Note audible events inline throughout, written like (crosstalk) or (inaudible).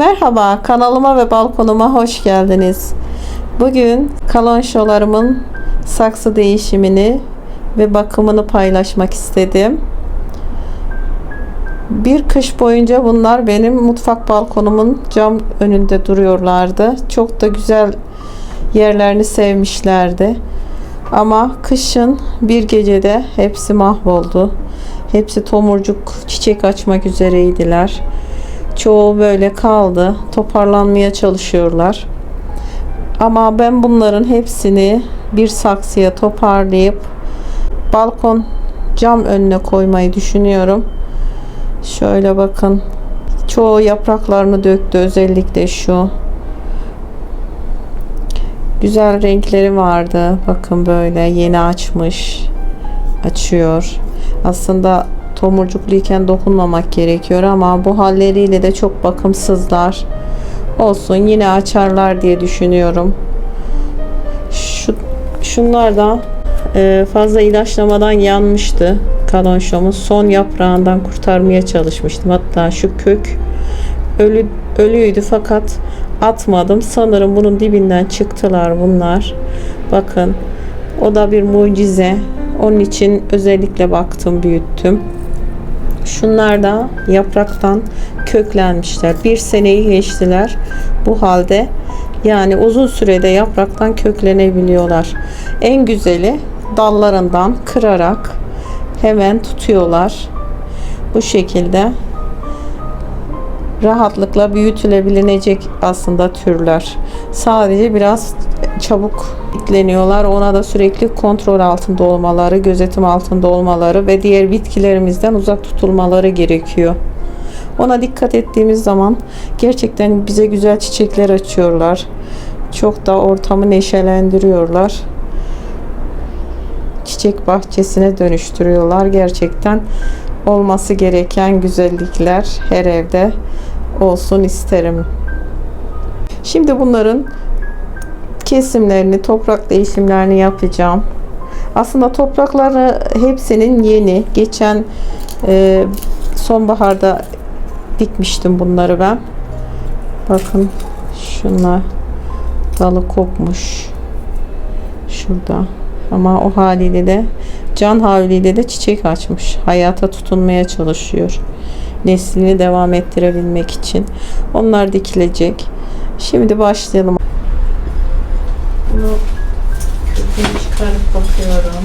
Merhaba, kanalıma ve balkonuma hoş geldiniz. Bugün kalonşolarımın saksı değişimini ve bakımını paylaşmak istedim. Bir kış boyunca bunlar benim mutfak balkonumun cam önünde duruyorlardı. Çok da güzel yerlerini sevmişlerdi. Ama kışın bir gecede hepsi mahvoldu. Hepsi tomurcuk çiçek açmak üzereydiler. Çoğu böyle kaldı. Toparlanmaya çalışıyorlar. Ama ben bunların hepsini bir saksıya toparlayıp balkon cam önüne koymayı düşünüyorum. Şöyle bakın. Çoğu yapraklarını döktü. Özellikle şu. Güzel renkleri vardı. Bakın böyle yeni açmış. Açıyor. Aslında tomurcukluyken dokunmamak gerekiyor ama bu halleriyle de çok bakımsızlar. Olsun yine açarlar diye düşünüyorum. Şu, şunlar da e, fazla ilaçlamadan yanmıştı. Kalonşomu son yaprağından kurtarmaya çalışmıştım. Hatta şu kök ölü ölüydü fakat atmadım. Sanırım bunun dibinden çıktılar bunlar. Bakın o da bir mucize. Onun için özellikle baktım, büyüttüm. Şunlar da yapraktan köklenmişler. Bir seneyi geçtiler bu halde. Yani uzun sürede yapraktan köklenebiliyorlar. En güzeli dallarından kırarak hemen tutuyorlar. Bu şekilde rahatlıkla büyütülebilecek aslında türler. Sadece biraz çabuk bitleniyorlar. Ona da sürekli kontrol altında olmaları, gözetim altında olmaları ve diğer bitkilerimizden uzak tutulmaları gerekiyor. Ona dikkat ettiğimiz zaman gerçekten bize güzel çiçekler açıyorlar. Çok da ortamı neşelendiriyorlar. Çiçek bahçesine dönüştürüyorlar. Gerçekten olması gereken güzellikler her evde olsun isterim. Şimdi bunların kesimlerini, toprak değişimlerini yapacağım. Aslında toprakları hepsinin yeni. Geçen e, sonbaharda dikmiştim bunları ben. Bakın şunlar dalı kopmuş. Şurada. Ama o haliyle de can havliyle de çiçek açmış. Hayata tutunmaya çalışıyor. Neslini devam ettirebilmek için. Onlar dikilecek. Şimdi başlayalım. Bakıyorum.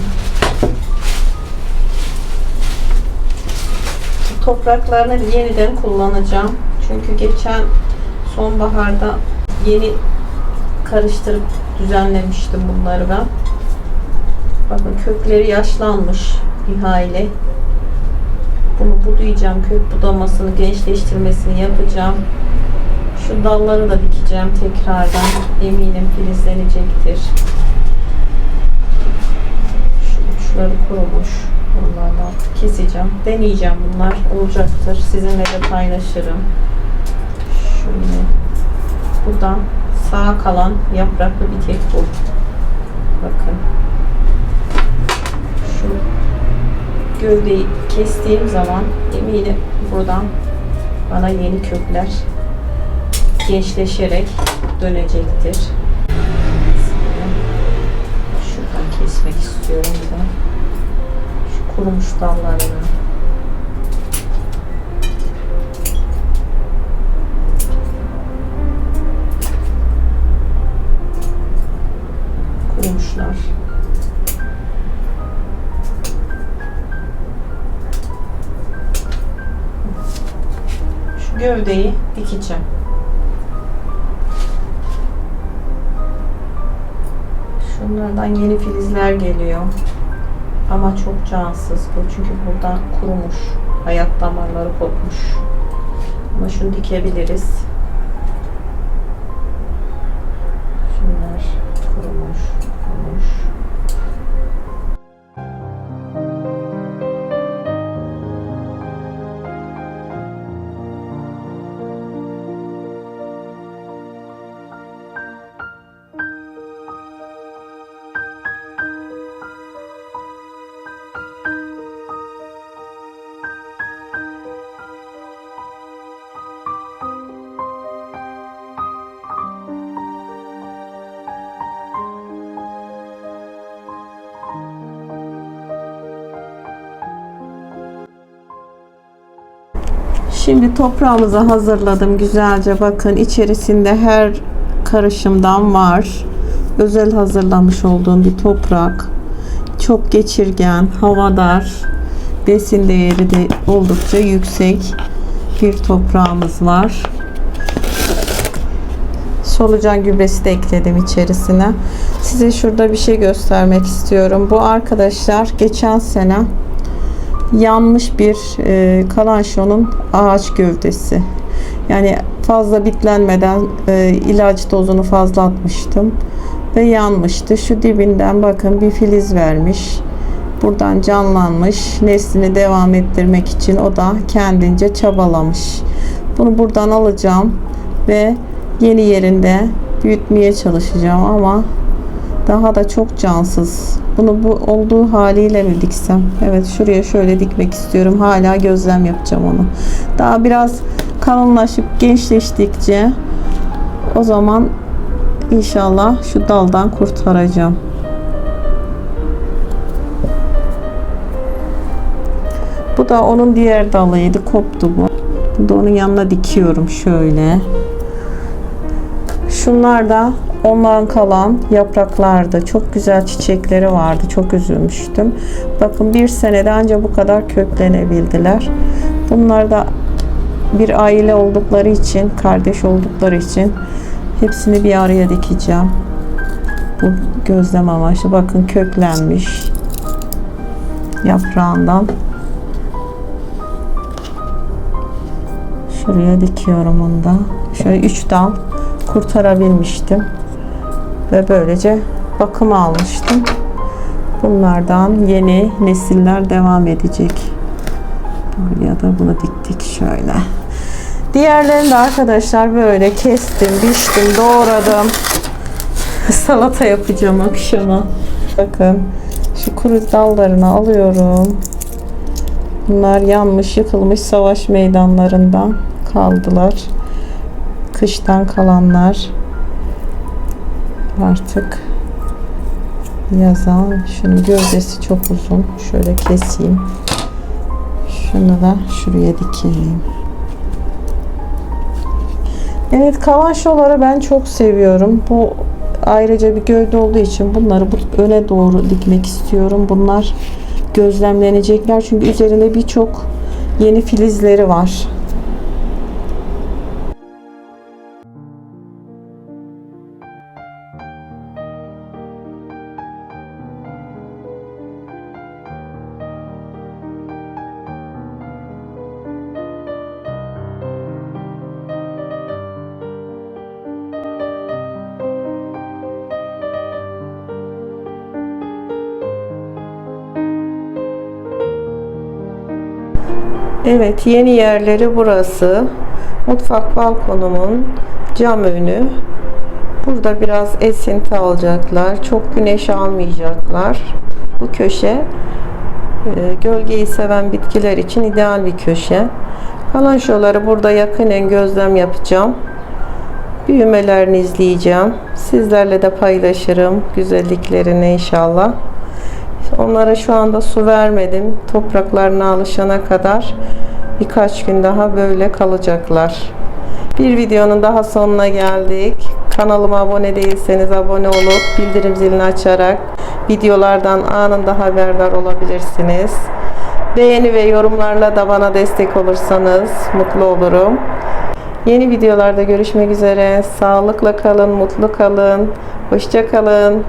Topraklarını yeniden kullanacağım. Çünkü geçen sonbaharda yeni karıştırıp düzenlemiştim bunları ben. Bakın kökleri yaşlanmış bir hayli. Bunu budayacağım. Kök budamasını, gençleştirmesini yapacağım. Şu dalları da dikeceğim tekrardan. Eminim filizlenecektir. Şu uçları kurumuş. Onlardan keseceğim. Deneyeceğim bunlar. Olacaktır. Sizinle de paylaşırım. Şöyle. Buradan sağ kalan yapraklı bir tek bu. Bakın. Şu gövdeyi kestiğim zaman eminim buradan bana yeni kökler gençleşerek dönecektir. Kesmek istiyorum bir de. Şu kurumuş dallarını. Kurumuşlar. Şu gövdeyi dikeceğim. Şunlardan yeni filizler geliyor. Ama çok cansız bu. Çünkü burada kurumuş. Hayat damarları kopmuş. Ama şunu dikebiliriz. Şimdi toprağımızı hazırladım güzelce. Bakın içerisinde her karışımdan var. Özel hazırlamış olduğum bir toprak. Çok geçirgen, havadar. Besin değeri de oldukça yüksek bir toprağımız var. Solucan gübresi de ekledim içerisine. Size şurada bir şey göstermek istiyorum. Bu arkadaşlar geçen sene yanmış bir e, kalanşonun ağaç gövdesi. Yani fazla bitlenmeden e, ilaç dozunu fazla atmıştım ve yanmıştı. Şu dibinden bakın bir filiz vermiş. Buradan canlanmış. Neslini devam ettirmek için o da kendince çabalamış. Bunu buradan alacağım ve yeni yerinde büyütmeye çalışacağım ama daha da çok cansız. Bunu bu olduğu haliyle mi diksem? Evet şuraya şöyle dikmek istiyorum. Hala gözlem yapacağım onu. Daha biraz kalınlaşıp gençleştikçe o zaman inşallah şu daldan kurtaracağım. Bu da onun diğer dalıydı. Koptu bu. Bu da onun yanına dikiyorum şöyle. Şunlar da ondan kalan yapraklardı. Çok güzel çiçekleri vardı. Çok üzülmüştüm. Bakın bir senede ancak bu kadar köklenebildiler. Bunlar da bir aile oldukları için, kardeş oldukları için hepsini bir araya dikeceğim. Bu gözlem amaçlı. Bakın köklenmiş yaprağından. Şuraya dikiyorum onu da. Şöyle üç dal kurtarabilmiştim. Ve böylece bakım almıştım. Bunlardan yeni nesiller devam edecek. Buraya da bunu diktik şöyle. Diğerlerini de arkadaşlar böyle kestim, biçtim, doğradım. (laughs) Salata yapacağım akşama. Bakın şu kuru dallarını alıyorum. Bunlar yanmış, yıkılmış savaş meydanlarından kaldılar. Kıştan kalanlar artık yazan şunun gövdesi çok uzun. Şöyle keseyim. Şunu da şuraya dikeyim. Evet kalanşoları ben çok seviyorum. Bu ayrıca bir gövde olduğu için bunları bu öne doğru dikmek istiyorum. Bunlar gözlemlenecekler çünkü üzerinde birçok yeni filizleri var Evet yeni yerleri burası. Mutfak balkonumun cam önü. Burada biraz esinti alacaklar. Çok güneş almayacaklar. Bu köşe e, gölgeyi seven bitkiler için ideal bir köşe. Kalan şoları burada yakinen gözlem yapacağım. Büyümelerini izleyeceğim. Sizlerle de paylaşırım güzelliklerini inşallah. Onlara şu anda su vermedim. Topraklarına alışana kadar birkaç gün daha böyle kalacaklar. Bir videonun daha sonuna geldik. Kanalıma abone değilseniz abone olup bildirim zilini açarak videolardan anında haberdar olabilirsiniz. Beğeni ve yorumlarla da bana destek olursanız mutlu olurum. Yeni videolarda görüşmek üzere. Sağlıkla kalın, mutlu kalın. Hoşça kalın.